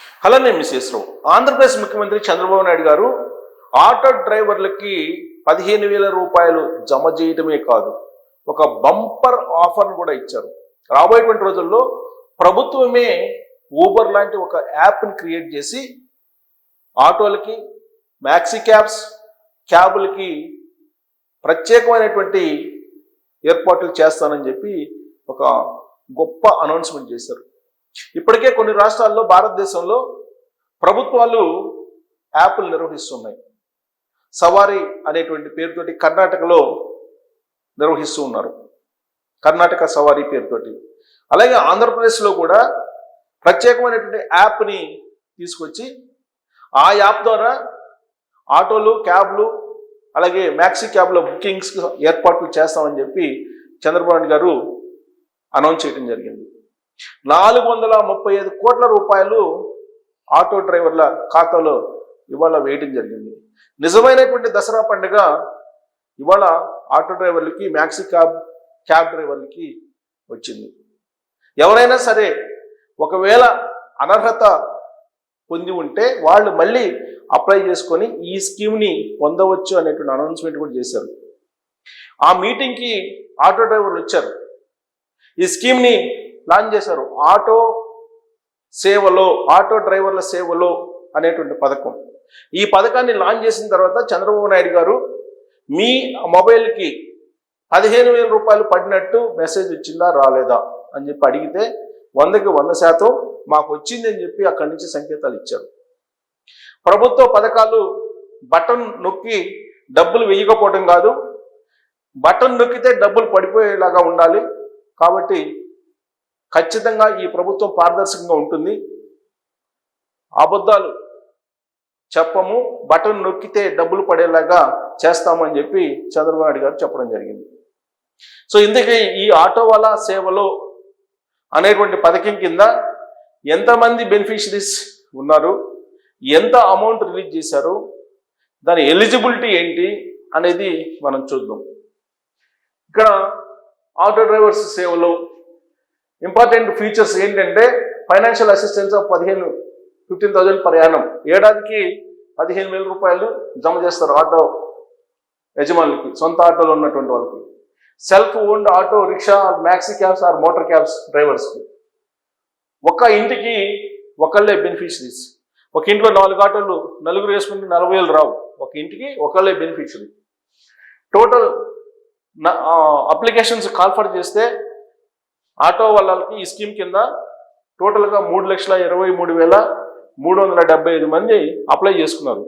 Hello నేను రావు ఆంధ్రప్రదేశ్ ముఖ్యమంత్రి చంద్రబాబు నాయుడు గారు ఆటో డ్రైవర్లకి పదిహేను వేల రూపాయలు జమ చేయటమే కాదు ఒక బంపర్ ఆఫర్ను కూడా ఇచ్చారు. రాబోయేటువంటి రోజుల్లో ప్రభుత్వమే ఊబర్ లాంటి ఒక యాప్ని క్రియేట్ చేసి ఆటోలకి మ్యాక్సీ క్యాబ్స్ క్యాబులకి ప్రత్యేకమైనటువంటి ఏర్పాట్లు చేస్తానని చెప్పి ఒక గొప్ప అనౌన్స్మెంట్ చేశారు. ఇప్పటికే కొన్ని రాష్ట్రాల్లో భారతదేశంలో ప్రభుత్వాలు యాప్లు నిర్వహిస్తున్నాయి. సవారీ అనేటువంటి పేరుతోటి కర్ణాటకలో నిర్వహిస్తూ ఉన్నారు. కర్ణాటక సవారీ పేరుతోటి. అలాగే ఆంధ్రప్రదేశ్లో కూడా ప్రత్యేకమైనటువంటి యాప్ని తీసుకొచ్చి ఆ యాప్ ద్వారా ఆటోలు క్యాబ్లు అలాగే మ్యాక్సీ క్యాబ్ల బుకింగ్స్ ఏర్పాట్లు చేస్తామని చెప్పి చంద్రబాబు నాయుడు గారు అనౌన్స్ చేయడం జరిగింది. నాలుగు వందల ముప్పై ఐదు కోట్ల రూపాయలు ఆటో డ్రైవర్ల ఖాతాలో ఇవాళ వేయటం జరిగింది. నిజమైనటువంటి దసరా పండుగ ఇవాళ ఆటో డ్రైవర్లకి మ్యాక్సీ క్యాబ్ క్యాబ్ డ్రైవర్లకి వచ్చింది. ఎవరైనా సరే ఒకవేళ అనర్హత పొంది ఉంటే వాళ్ళు మళ్ళీ అప్లై చేసుకొని ఈ స్కీమ్ని పొందవచ్చు అనేటువంటి అనౌన్స్మెంట్ కూడా చేశారు. ఆ మీటింగ్కి ఆటో డ్రైవర్లు వచ్చారు. ఈ స్కీమ్ని లాంచ్ చేశారు. ఆటో సేవలో ఆటో డ్రైవర్ల సేవలో అనేటువంటి పథకం. ఈ పథకాన్ని లాంచ్ చేసిన తర్వాత చంద్రబాబు నాయుడు గారు మీ మొబైల్కి పదిహేను వేల రూపాయలు పడినట్టు మెసేజ్ వచ్చిందా రాలేదా అని చెప్పి అడిగితే వందకి వంద శాతం మాకు వచ్చింది అని చెప్పి అక్కడి నుంచి సంకేతాలు ఇచ్చారు. ప్రభుత్వ పథకాలు బటన్ నొక్కి డబ్బులు వేయకపోవడం కాదు. బటన్ నొక్కితే డబ్బులు పడిపోయేలాగా ఉండాలి. కాబట్టి ఖచ్చితంగా ఈ ప్రభుత్వం పారదర్శకంగా ఉంటుంది. అబద్ధాలు చెప్పము బటన్ నొక్కితే డబ్బులు పడేలాగా చేస్తామని చెప్పి చంద్రబాబు నాయుడు గారు చెప్పడం జరిగింది. సో ఇందుకే ఈ ఆటో వాళ్ళ సేవలో అనేటువంటి పథకం కింద ఎంతమంది బెనిఫిషరీస్ ఉన్నారు ఎంత అమౌంట్ రిలీజ్ చేశారు దాని ఎలిజిబిలిటీ ఏంటి అనేది మనం చూద్దాం. ఇక్కడ ఆటో డ్రైవర్స్ సేవలో ఇంపార్టెంట్ ఫీచర్స్ ఏంటంటే ఫైనాన్షియల్ అసిస్టెన్స్ ఆఫ్ పదిహేను ఫిఫ్టీన్ థౌజండ్ ప్రయాణం. ఏడాదికి పదిహేను వేల రూపాయలు జమ చేస్తారు ఆటో యజమానులకి సొంత ఆటోలో ఉన్నటువంటి వాళ్ళకి. Self owned auto rickshaw maxi cabs or motor cabs డ్రైవర్స్కి. ఒక ఇంటికి ఒకళ్ళే బెనిఫిషరీస్. ఒక ఇంట్లో నాలుగు ఆటోలు నలుగురు వేసుకుంటే నలభై వేలు రావు. ఒక ఇంటికి ఒకళ్ళే beneficiary. Total applications call for చేస్తే ఆటో వాళ్ళకి ఈ స్కీమ్ కింద టోటల్గా మూడు లక్షల ఇరవై మూడు వేల మూడు వందల డెబ్బై ఐదు మంది అప్లై చేసుకున్నారు.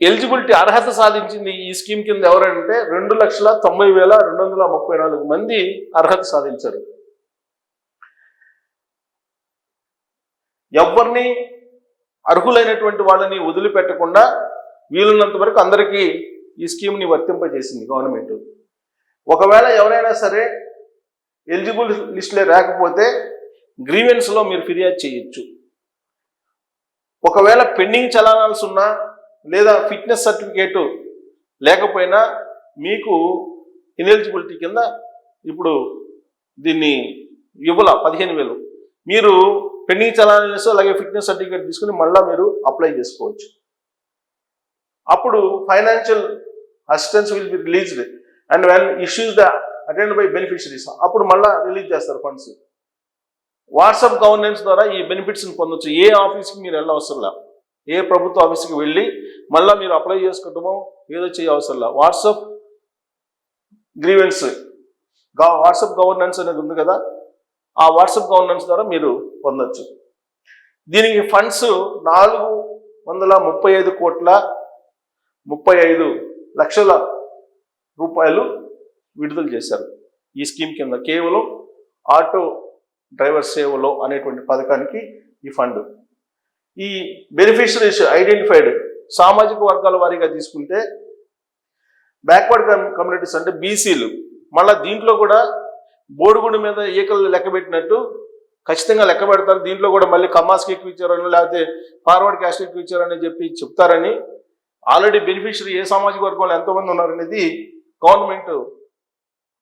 ఎలిజిబిలిటీ అర్హత సాధించింది ఈ స్కీమ్ కింద ఎవరంటే రెండు లక్షల తొంభై వేల రెండు వందల ముప్పై నాలుగు మంది అర్హత సాధించారు. ఎవరిని అర్హులైనటువంటి వాళ్ళని వదిలిపెట్టకుండా వీలున్నంత వరకు అందరికీ ఈ స్కీమ్ని వర్తింపజేసింది గవర్నమెంట్. ఒకవేళ ఎవరైనా సరే ఎలిజిబుల్ లిస్ట్లే రాకపోతే గ్రీవెన్స్లో మీరు ఫిర్యాదు చేయొచ్చు. ఒకవేళ పెండింగ్ చలానాల్సి ఉన్నా లేదా ఫిట్నెస్ సర్టిఫికేటు లేకపోయినా మీకు ఇనెలిజిబిలిటీ కింద ఇప్పుడు దీన్ని ఇవ్వాల పదిహేను వేలు. మీరు పెండింగ్ చలానాలు అలాగే ఫిట్నెస్ సర్టిఫికేట్ తీసుకుని మళ్ళీ మీరు అప్లై చేసుకోవచ్చు. అప్పుడు financial assistance will be released and when issues the attend by beneficiaries. అప్పుడు మళ్ళీ రిలీజ్ చేస్తారు ఫండ్స్. వాట్సాప్ గవర్నెన్స్ ద్వారా ఈ బెనిఫిట్స్ని పొందొచ్చు. ఏ ఆఫీస్కి మీరు వెళ్ళవసరంలా ఏ ప్రభుత్వ ఆఫీస్కి వెళ్ళి మళ్ళీ మీరు అప్లై చేసుకోవటమో ఏదో చేయవసరంలా వాట్సాప్ గ్రీవెన్స్. వాట్సాప్ గవర్నెన్స్ అనేది ఉంది కదా ఆ వాట్సాప్ గవర్నెన్స్ ద్వారా మీరు పొందొచ్చు. దీనికి ఫండ్స్ నాలుగు వందల ముప్పై ఐదు కోట్ల ముప్పై ఐదు లక్షల రూపాయలు విడుదల చేశారు. ఈ స్కీమ్ కింద కేవలం ఆటో డ్రైవర్ సేవలో అనేటువంటి పథకానికి ఈ ఫండ్. ఈ బెనిఫిషరీస్ ఐడెంటిఫైడ్ సామాజిక వర్గాల వారీగా తీసుకుంటే బ్యాక్వర్డ్ కమ్యూనిటీస్ అంటే బీసీలు మళ్ళీ దీంట్లో కూడా బోడుగుడి మీద ఈకలు లెక్క పెట్టినట్టు ఖచ్చితంగా లెక్క పెడతారు. దీంట్లో కూడా మళ్ళీ కమాస్కి ఎక్కువ ఇచ్చారని లేకపోతే ఫార్వర్డ్ క్యాస్ట్ ఎక్కువ ఇచ్చారని చెప్పి చెప్తారని. ఆల్రెడీ బెనిఫిషరీ ఏ సామాజిక వర్గంలో ఎంతమంది ఉన్నారనేది గవర్నమెంట్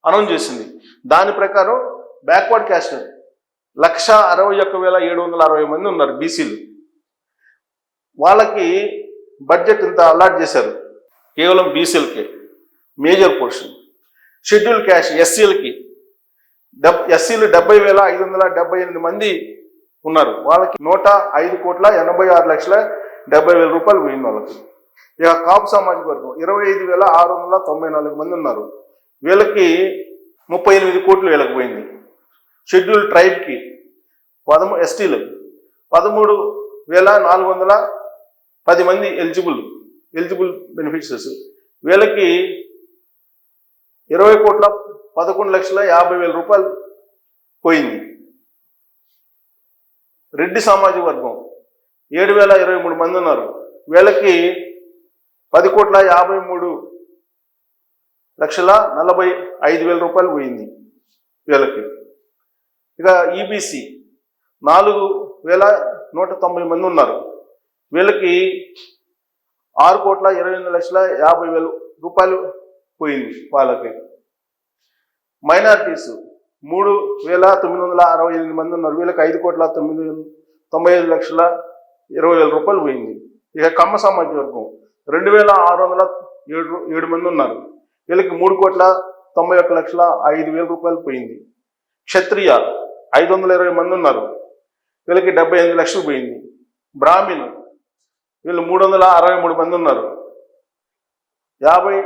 అనౌన్స్ చేసింది. దాని ప్రకారం బ్యాక్వర్డ్ క్యాస్ట్ లక్ష అరవై ఒక్క వేల ఏడు వందల అరవై మంది ఉన్నారు బీసీలు వాళ్ళకి బడ్జెట్ ఇంత అలాట్ చేశారు. కేవలం బీసీలకి మేజర్ పోర్షన్ షెడ్యూల్ క్యాష్ ఎస్సీలకి డెబ్ ఎస్సీలు డెబ్బై వేల ఐదు వందల డెబ్బై ఎనిమిది మంది ఉన్నారు. వాళ్ళకి నూట ఐదు కోట్ల ఎనభై ఆరు లక్షల డెబ్బై వేల రూపాయలు పోయింది వాళ్ళకి. ఇక కాపు సామాజిక వర్గం ఇరవై ఐదు వేల ఆరు వందల తొంభై నాలుగు మంది ఉన్నారు. వీళ్ళకి ముప్పై ఎనిమిది కోట్లు వీళ్ళకి పోయింది. షెడ్యూల్ ట్రైబ్కి పదమూ ఎస్టీలు పదమూడు వేల నాలుగు వందల పది మంది ఎలిజిబుల్ ఎలిజిబుల్ బెనిఫిషరీస్. వీళ్ళకి ఇరవై కోట్ల పదకొండు లక్షల యాభై వేల రూపాయలు పోయింది. రెడ్డి సామాజిక వర్గం ఏడు వేల ఇరవై మూడు మంది ఉన్నారు. వీళ్ళకి పది కోట్ల యాభై మూడు లక్షల నలభై ఐదు వేల రూపాయలు పోయింది వీళ్ళకి ఇక ఈబీసీ నాలుగు వేల నూట తొంభై మంది ఉన్నారు. వీళ్ళకి ఆరు కోట్ల ఇరవై ఎనిమిది లక్షల యాభై వేలు రూపాయలు పోయింది వాళ్ళకి. మైనారిటీస్ మూడు వేల తొమ్మిది వందల అరవై ఎనిమిది మంది ఉన్నారు. వీళ్ళకి ఐదు కోట్ల తొమ్మిది తొంభై ఐదు లక్షల ఇరవై వేల రూపాయలు పోయింది. ఇక కమ్మ సమాజ వర్గం రెండు వేల ఆరు వందల ఏడు ఏడు మంది ఉన్నారు. వీళ్ళకి మూడు కోట్ల తొంభై ఒక్క లక్షల ఐదు వేల రూపాయలు పోయింది. క్షత్రియ ఐదు వందల ఇరవై మంది ఉన్నారు. వీళ్ళకి డెబ్బై ఎనిమిది లక్షలు పోయింది. బ్రాహ్మిన్ వీళ్ళు మూడు వందల అరవై మూడు మంది ఉన్నారు. యాభై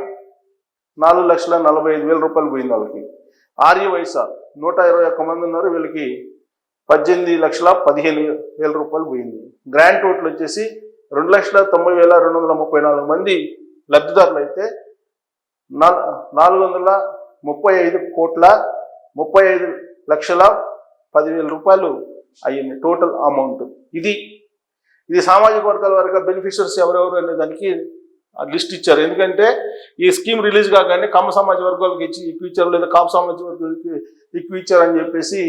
నాలుగు లక్షల నలభై ఐదు వేల రూపాయలు పోయింది వాళ్ళకి. ఆర్య వయస నూట ఇరవై ఒక్క మంది ఉన్నారు. వీళ్ళకి పద్దెనిమిది లక్షల పదిహేను వేల రూపాయలు పోయింది. గ్రాండ్ టోటల్ వచ్చేసి రెండు లక్షల తొంభై వేల రెండు వందల ముప్పై నాలుగు మంది లబ్ధిదారులు అయితే నాలుగు వందల ముప్పై ఐదు కోట్ల ముప్పై ఐదు లక్షల పదివేల రూపాయలు అయ్యింది టోటల్ అమౌంట్. ఇది ఇది సామాజిక వర్గాల వరకు బెనిఫిషియర్స్ ఎవరెవరు అనే దానికి లిస్ట్ ఇచ్చారు. ఎందుకంటే ఈ స్కీమ్ రిలీజ్ కాగానే కమ్మ సమాజ వర్గాలకు ఇచ్చి ఎక్కువ ఇచ్చారు లేదా కాపు సమాజ వర్గాలకి ఎక్కువ ఇచ్చారని చెప్పేసి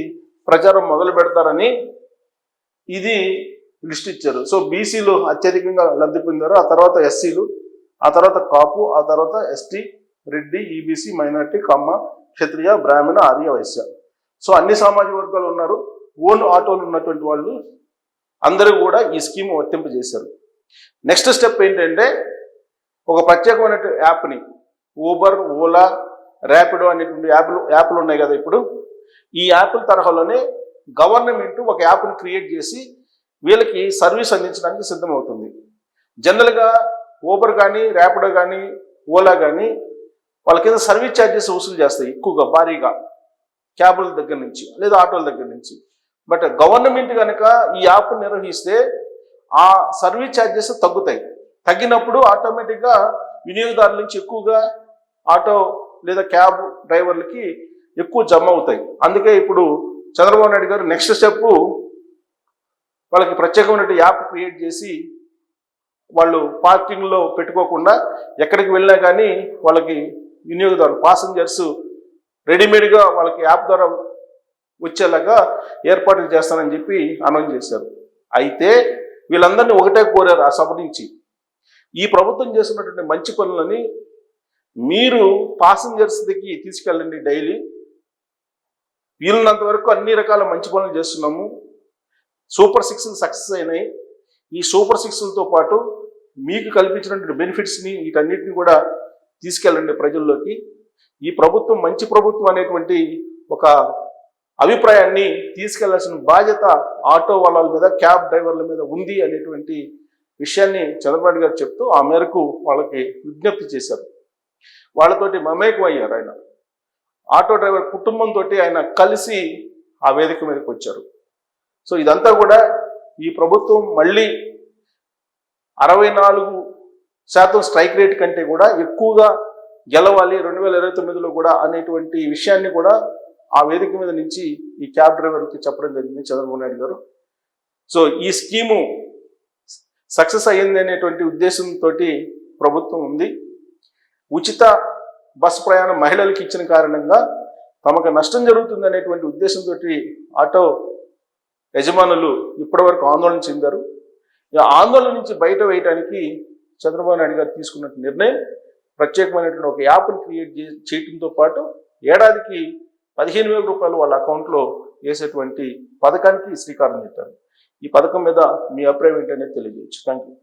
ప్రచారం మొదలు పెడతారని ఇది లిస్ట్ ఇచ్చారు. సో బీసీలు అత్యధికంగా లబ్ధి పొందారు ఆ తర్వాత ఎస్సీలు ఆ తర్వాత కాపు ఆ తర్వాత ST Reddy EBC minority Kamma Kshatriya Brahmana Arya Vysya. So అన్ని సామాజిక వర్గాలు ఉన్నారు. ఓన్ ఆటోలు ఉన్నటువంటి వాళ్ళు అందరూ కూడా ఈ స్కీమ్ వర్తింపజేశారు నెక్స్ట్ స్టెప్ ఏంటంటే ఒక ప్రత్యేకమైన యాప్ని ఊబర్ ఓలా ర్యాపిడో అనేటువంటి యాప్లు యాప్లు ఉన్నాయి కదా ఇప్పుడు. ఈ యాప్ల తరహాలోనే గవర్నమెంట్ ఒక యాప్ని క్రియేట్ చేసి వీళ్ళకి సర్వీస్ అందించడానికి సిద్ధమవుతుంది. జనరల్గా ఊబర్ కానీ ర్యాపిడో కానీ ఓలా కానీ వాళ్ళ కింద సర్వీస్ ఛార్జెస్ వసూలు చేస్తాయి ఎక్కువగా భారీగా. క్యాబుల దగ్గర నుంచి లేదా ఆటోల దగ్గర నుంచి. బట్ గవర్నమెంట్ కనుక ఈ యాప్ నిర్వహిస్తే ఆ సర్వీస్ ఛార్జెస్ తగ్గుతాయి. తగ్గినప్పుడు ఆటోమేటిక్గా వినియోగదారుల నుంచి ఎక్కువగా ఆటో లేదా క్యాబ్ డ్రైవర్లకి ఎక్కువ జమ అవుతాయి. అందుకే ఇప్పుడు చంద్రబాబు నాయుడు గారు నెక్స్ట్ స్టెప్ వాళ్ళకి ప్రత్యేకమైన యాప్ క్రియేట్ చేసి వాళ్ళు పార్కింగ్లో పెట్టుకోకుండా ఎక్కడికి వెళ్ళినా కానీ వాళ్ళకి వినియోగదారులు పాసింజర్స్ రెడీమేడ్గా వాళ్ళకి యాప్ ద్వారా వచ్చేలాగా ఏర్పాట్లు చేస్తానని చెప్పి అనౌన్స్ చేశారు. అయితే వీళ్ళందరినీ ఒకటే కోరారు ఆ సభ నుంచి. ఈ ప్రభుత్వం చేస్తున్నటువంటి మంచి పనులని మీరు పాసెంజర్స్ దగ్గరికి తీసుకెళ్ళండి డైలీ. వీలున్నంత వరకు అన్ని రకాల మంచి పనులు చేస్తున్నాము. సూపర్ సిక్స్ సక్సెస్ అయినాయి. ఈ సూపర్ సిక్స్లతో పాటు మీకు కల్పించినటువంటి బెనిఫిట్స్ని వీటన్నిటిని కూడా తీసుకెళ్ళండి ప్రజల్లోకి. ఈ ప్రభుత్వం మంచి ప్రభుత్వం అనేటువంటి ఒక అభిప్రాయాన్ని తీసుకెళ్ళాల్సిన బాధ్యత ఆటో వాళ్ళ మీద క్యాబ్ డ్రైవర్ల మీద ఉంది అనేటువంటి విషయాన్ని చంద్రబాబు గారు చెప్తూ ఆ మేరకు వాళ్ళకి విజ్ఞప్తి చేశారు. వాళ్ళతోటి మమేకం అయ్యారు ఆయన. ఆటో డ్రైవర్ కుటుంబంతో ఆయన కలిసి ఆ వేదిక మీదకి వచ్చారు. సో ఇదంతా కూడా ఈ ప్రభుత్వం మళ్ళీ అరవై నాలుగు శాతం స్ట్రైక్ రేట్ కంటే కూడా ఎక్కువగా గెలవాలి. రెండు వేల ఇరవై తొమ్మిదిలో కూడా అనేటువంటి విషయాన్ని కూడా ఆ వేదిక మీద నుంచి ఈ క్యాబ్ డ్రైవర్కి చెప్పడం జరిగింది చంద్రబాబు నాయుడు గారు. సో ఈ స్కీము సక్సెస్ అయ్యింది అనేటువంటి ఉద్దేశంతో ప్రభుత్వం ఉంది. ఉచిత బస్ ప్రయాణం మహిళలకు ఇచ్చిన కారణంగా తమకు నష్టం జరుగుతుంది అనేటువంటి ఉద్దేశంతో ఆటో యజమానులు ఇప్పటివరకు ఆందోళన చెందారు. ఈ ఆందోళన నుంచి బయట వేయడానికి చంద్రబాబు నాయుడు గారు తీసుకున్న నిర్ణయం ప్రత్యేకమైనటువంటి ఒక యాప్ని క్రియేట్ చే- చేయడంతో పాటు ఏడాదికి పదిహేను వేల రూపాయలు వాళ్ళ అకౌంట్లో వేసేటువంటి పథకానికి శ్రీకారం చుట్టారు. ఈ పథకం మీద మీ అభిప్రాయం ఏంటనేది తెలియజేయచ్చు. Thank you